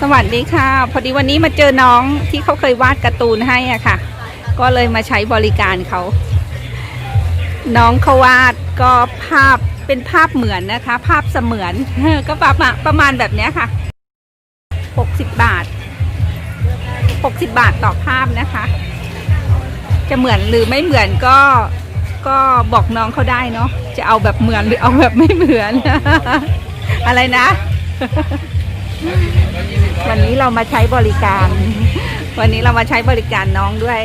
สวัสดีค่ะ พอดีวันนี้มาเจอน้องที่เขาเคยวาดการ์ตูนให้อะค่ะ ก็เลยมาใช้บริการเขา น้องเขาวาดก็ภาพเป็นภาพเหมือนนะคะ ภาพเสมือนก็ประมาณประมาณแบบนี้ค่ะ 60 บาท 60 บาทต่อภาพนะคะ จะเหมือนหรือไม่เหมือนก็ก็บอกน้องเขาได้เนาะจะเอาแบบเหมือนหรือเอาแบบไม่เหมือน อะไรนะ วันนี้เรามาใช้บริการ วันนี้เรามาใช้บริการน้องด้วย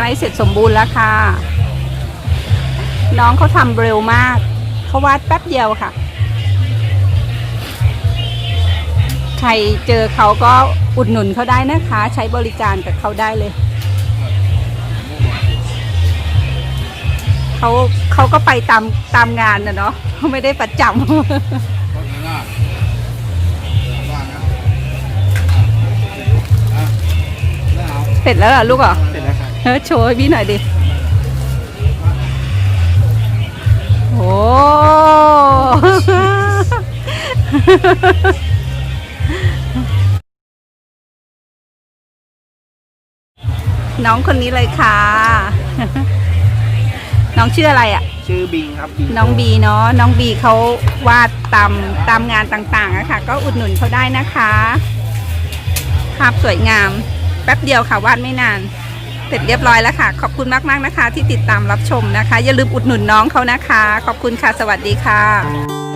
ใกล้เสร็จสมบูรณ์แล้วค่ะ น้องเขาทำเร็วมากเขาวาดแป๊บเดียวค่ะ ใครเจอเขาก็อุดหนุนเขาได้นะคะ ใช้บริการกับเขาได้เลยเขาเขาก็ไปตามตามงานนะเนาะเขาไม่ได้ประจำเสร็จแล้วเหรอลูกเหรอ โชว์ให้พี่หน่อยดิ โอ้น้องคนนี้เลยค่ะ น้องชื่ออะไรอะ ชื่อบิงครับบิงน้องบีเนาะ น้องบีเขาวาดตามตามงานต่างๆอะค่ะ ก็อุดหนุนเขาได้นะคะ ภาพสวยงาม แป๊บเดียวค่ะวาดไม่นาน เสร็จเรียบร้อยแล้วค่ะ ขอบคุณมากๆนะคะ ที่ติดตามรับชมนะคะ อย่าลืมอุดหนุนน้องเขานะคะ ขอบคุณค่ะ สวัสดีค่ะ